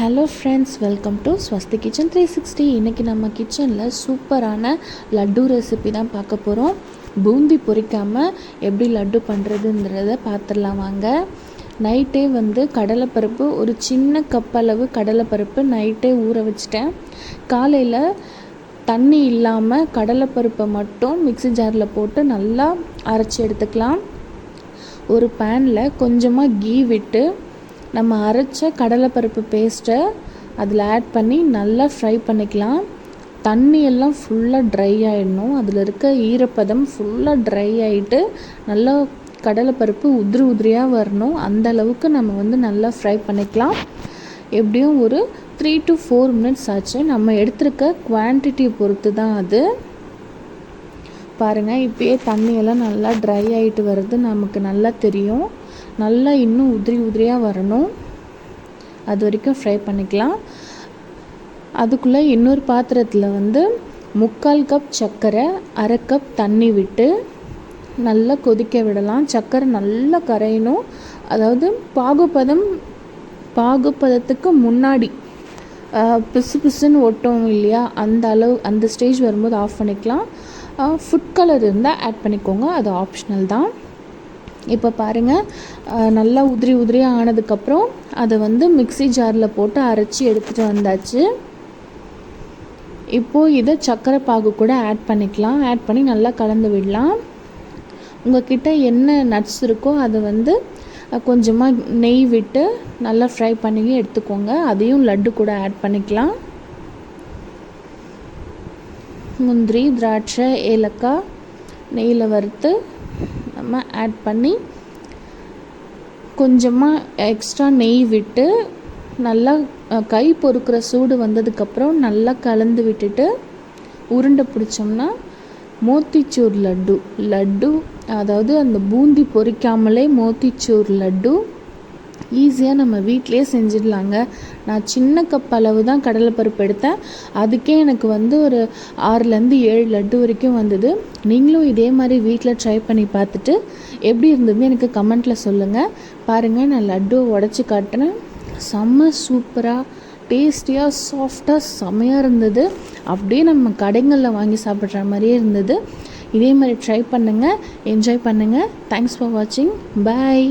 Hello friends welcome to Swasthi kitchen three sixty இன்றைக்கி நம்ம கிச்சனில் சூப்பரான லட்டு ரெசிபி தான் பார்க்க போகிறோம் பூந்தி பொரிக்காமல் எப்படி லட்டு பண்ணுறதுன்றத பார்த்துடலாம் வாங்க. நைட்டே வந்து கடலைப்பருப்பு ஒரு சின்ன கப் அளவு கடலைப்பருப்பு நைட்டே ஊற வச்சிட்டேன். காலையில் தண்ணி இல்லாமல் கடலைப்பருப்பை மட்டும் மிக்ஸி ஜாரில் போட்டு நல்லா அரைச்சி எடுத்துக்கலாம். ஒரு பேனில் கொஞ்சமாக கீ விட்டு நம்ம அரைச்ச கடலைப்பருப்பு பேஸ்ட்டை அதில் ஆட் பண்ணி நல்லா ஃப்ரை பண்ணிக்கலாம். தண்ணி எல்லாம் ஃபுல்லாக ட்ரை ஆகிடணும் அதில் இருக்க ஈரப்பதம் ஃபுல்லாக ட்ரை ஆகிட்டு நல்லா கடலைப்பருப்பு உதிரி உதிரியாக வரணும். அந்த அளவுக்கு நம்ம வந்து நல்லா ஃப்ரை பண்ணிக்கலாம். எப்படியும் ஒரு த்ரீ டு ஃபோர் மினிட்ஸ் ஆச்சு. நம்ம எடுத்திருக்க குவான்டிட்டியை பொறுத்து தான் அது. பாருங்கள் இப்போயே தண்ணியெல்லாம் நல்லா ட்ரை ஆகிட்டு வர்றது நமக்கு நல்லா தெரியும். நல்லா இன்னும் உதிரி உதிரியாக வரணும். அது வரைக்கும் ஃப்ரை பண்ணிக்கலாம். அதுக்குள்ளே இன்னொரு பாத்திரத்தில் வந்து முக்கால் கப் சர்க்கரை அரை கப் தண்ணி விட்டு நல்லா கொதிக்க விடலாம். சர்க்கரை நல்லா கரையணும். அதாவது பாகுபதம் பாகுபதத்துக்கு முன்னாடி பிசு பிசுன்னு ஒட்டும் இல்லையா? அந்த அளவு அந்த ஸ்டேஜ் வரும்போது ஆஃப் பண்ணிக்கலாம். ஃபுட் கலர் இருந்தால் ஆட் பண்ணிக்கோங்க. அது ஆப்ஷனல் தான். இப்போ பாருங்கள் நல்லா உதிரி உதிரியாக ஆனதுக்கப்புறம் அதை வந்து மிக்சி ஜாரில் போட்டு அரைச்சி எடுத்துகிட்டு வந்தாச்சு. இப்போது இதை சர்க்கரை பாகு கூட ஆட் பண்ணிக்கலாம். ஆட் பண்ணி நல்லா கலந்து விடலாம். உங்ககிட்ட என்ன நட்ஸ் இருக்கோ அதை வந்து கொஞ்சமாக நெய் விட்டு நல்லா ஃப்ரை பண்ணி எடுத்துக்கோங்க. அதையும் லட்டு கூட ஆட் பண்ணிக்கலாம். முந்திரி திராட்சை ஏலக்காய் நெய்யில் வறுத்து நம்ம ஆட் பண்ணி கொஞ்சமாக எக்ஸ்ட்ரா நெய் விட்டு நல்லா கை பொறுக்கிற சூடு வந்ததுக்கப்புறம் நல்லா கலந்து விட்டுட்டு உருண்டை பிடிச்சோம்னா மோத்திச்சூர் லட்டு லட்டு அதாவது அந்த பூந்தி பொறிக்காமலே மோத்திச்சூர் லட்டு ஈஸியாக நம்ம வீட்டிலே செஞ்சிடலாங்க. நான் சின்ன கப் அளவு தான் கடலைப்பருப்பு எடுத்தேன். அதுக்கே எனக்கு வந்து ஒரு ஆறுலேருந்து ஏழு லட்டு வரைக்கும் வந்தது. நீங்களும் இதே மாதிரி வீட்டில் ட்ரை பண்ணி பார்த்துட்டு எப்படி இருந்ததுன்னு எனக்கு கமெண்ட்டில் சொல்லுங்கள் பாருங்கள் நான் லட்டு உடச்சி காட்டினேன் செம்ம சூப்பராக டேஸ்டியாக சாஃப்டாக செம்மையாக இருந்தது. அப்படியே நம்ம கடைங்களில் வாங்கி சாப்பிட்ற மாதிரியே இருந்தது. இதே மாதிரி ட்ரை பண்ணுங்கள் என்ஜாய் பண்ணுங்கள் தேங்க்ஸ் ஃபார் வாட்சிங் பாய்